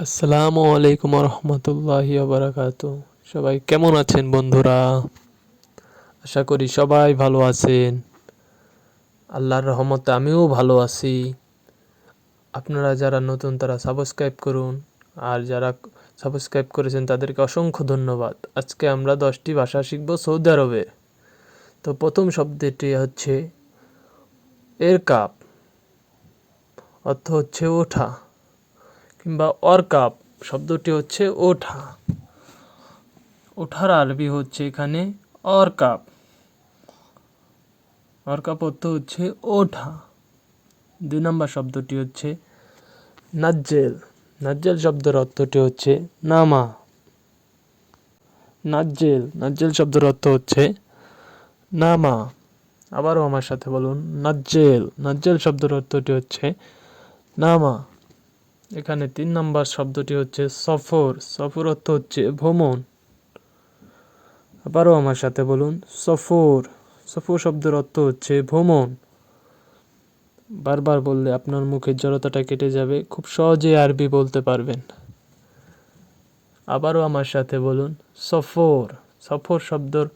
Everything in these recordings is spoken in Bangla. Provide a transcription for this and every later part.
আসসালামু আলাইকুম রহমতুল্লাহি বারাকাতু সবাই কেমন আছেন বন্ধুরা? আশা করি সবাই ভালো আছেন। আল্লাহর রহমতে আমিও ভালো আছি। আপনারা যারা নতুন, তারা সাবস্ক্রাইব করুন। আর যারা সাবস্ক্রাইব করেছেন, তাদেরকে অসংখ্য ধন্যবাদ। আজকে আমরা দশটি ভাষা শিখব সৌদি আরবে। তো প্রথম শব্দটি হচ্ছে এর কাপ অর্থ হচ্ছে ওঠা। কিংবা অরকাপ শব্দটি হচ্ছে ওঠা। ওঠার আরবি হচ্ছে এখানে অরকাপ অরকাপ অর্থ হচ্ছে ওঠা। দুই নম্বর শব্দটি হচ্ছে নাজ্জেল। নাজ্জেল শব্দের অর্থটি হচ্ছে নামা। নাজ্জেল। নাজ্জেল শব্দের অর্থ হচ্ছে নামা। আবারও আমার সাথে বলুন, নাজ্জেল। নাজ্জেল শব্দের অর্থটি হচ্ছে নামা। এখানে তিন নম্বর শব্দটি হচ্ছে সফর। সফর অর্থ হচ্ছে ভ্রমণ। আবারও আমার সাথে বলুন, সফর। সফর শব্দের অর্থ হচ্ছে ভ্রমণ। বারবার বললে আপনার মুখের জড়তাটা কেটে যাবে, খুব সহজে আরবি বলতে পারবেন। আবারও আমার সাথে বলুন, সফর। সফর শব্দের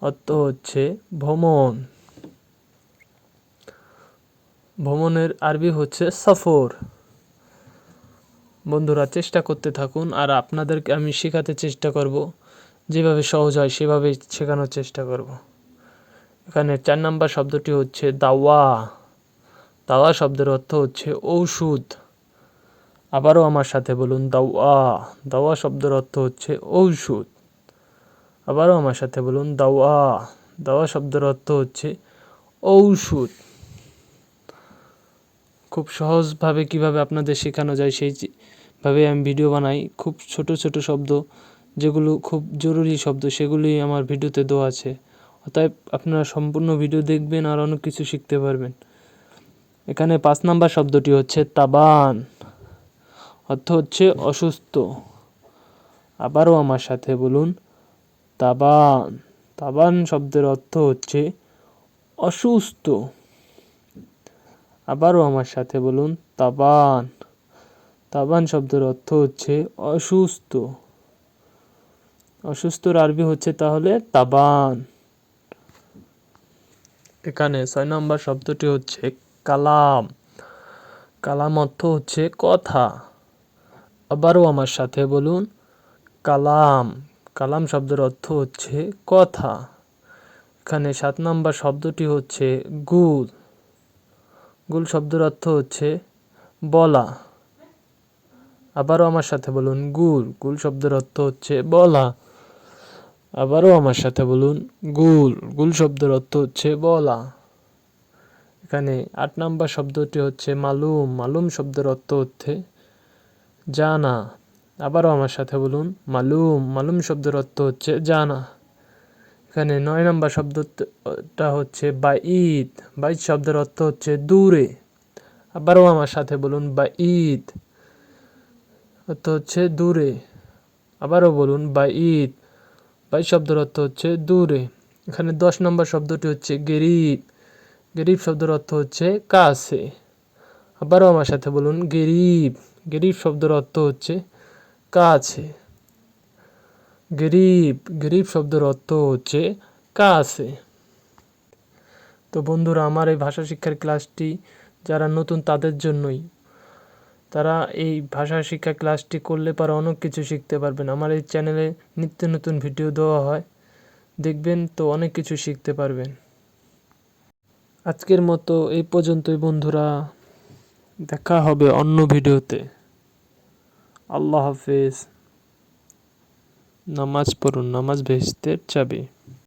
অর্থ হচ্ছে ভ্রমণ। ভ্রমণের আরবি হচ্ছে সফর। বন্ধুরা, চেষ্টা করতে থাকুন আর আপনাদেরকে আমি শেখাতে চেষ্টা করব। যেভাবে সহজ হয়, সেভাবে শেখানোর চেষ্টা করব। এখানে চার নাম্বার শব্দটি হচ্ছে দাওয়া। দাওয়া শব্দের অর্থ হচ্ছে ঔষধ। আবারও আমার সাথে বলুন, দাওয়া। দাওয়া শব্দের অর্থ হচ্ছে ঔষধ। আবারও আমার সাথে বলুন, দাওয়া। দাওয়া শব্দের অর্থ হচ্ছে ঔষধ। খুব সহজভাবে কীভাবে আপনাদের শেখানো যায় সেই ভাবে আমি ভিডিও বানাই। খুব ছোট ছোট শব্দ, যেগুলো খুব জরুরি শব্দ সেগুলি আমার ভিডিওতে দেওয়া আছে। অতএব আপনারা সম্পূর্ণ ভিডিও দেখবেন আর অনেক কিছু শিখতে পারবেন। এখানে পাঁচ নাম্বার শব্দটি হচ্ছে তাবান, অর্থ হচ্ছে অসুস্থ। আবারও আমার সাথে বলুন, তাবান। তাবান শব্দের অর্থ হচ্ছে অসুস্থ। আবারও আমার সাথে বলুন, তাবান। তাবান শব্দের অর্থ হচ্ছে অসুস্থ। অসুস্থর আরবি হচ্ছে তাহলে তাবান। এখানে ছয় নম্বর শব্দটি হচ্ছে কালাম। কালাম অর্থ হচ্ছে কথা। আবারও আমার সাথে বলুন, কালাম। কালাম শব্দের অর্থ হচ্ছে কথা। এখানে সাত নম্বর শব্দটি হচ্ছে গুল গুল শব্দের অর্থ হচ্ছে বলা। আবারও আমার সাথে বলুন, গুল। গুল শব্দের অর্থ হচ্ছে বলা। আবারও আমার সাথে বলুন, গুল। গুল শব্দের অর্থ হচ্ছে বলা। এখানে আট নাম্বার শব্দটি হচ্ছে মালুম। মালুম শব্দের অর্থ হচ্ছে জানা। আবারও আমার সাথে বলুন, মালুম। মালুম শব্দের অর্থ হচ্ছে জানা। এখানে নয় নম্বর শব্দটা হচ্ছে বা ঈদ বাইদ শব্দের অর্থ হচ্ছে দূরে। আবারও আমার সাথে বলুন বা ঈদ অর্থ হচ্ছে দূরে। আবারও বলুন বা ঈদ বাই শব্দের অর্থ হচ্ছে দূরে। এখানে দশ নম্বর শব্দটি হচ্ছে গেরিব। গেরিব শব্দের অর্থ হচ্ছে কাছে। আবারও আমার সাথে বলুন, গেরিব। গেরিব শব্দের অর্থ হচ্ছে কাছে। গরিব গরিব শব্দের অর্থ হচ্ছে কাছে। তো বন্ধুরা, আমার এই ভাষা শিক্ষার ক্লাসটি যারা নতুন তাদের জন্যই। তারা এই ভাষা শিক্ষা ক্লাসটি করলে পরে অনেক কিছু শিখতে পারবেন। আমার এই চ্যানেলে নিত্য নতুন ভিডিও দেওয়া হয়। দেখবেন তো অনেক কিছু শিখতে পারবেন। আজকের মতো এই পর্যন্তই বন্ধুরা। দেখা হবে অন্য ভিডিওতে। আল্লাহ হাফেজ। নামাজ পড়ুন নামাজ ভেস্তের চাবি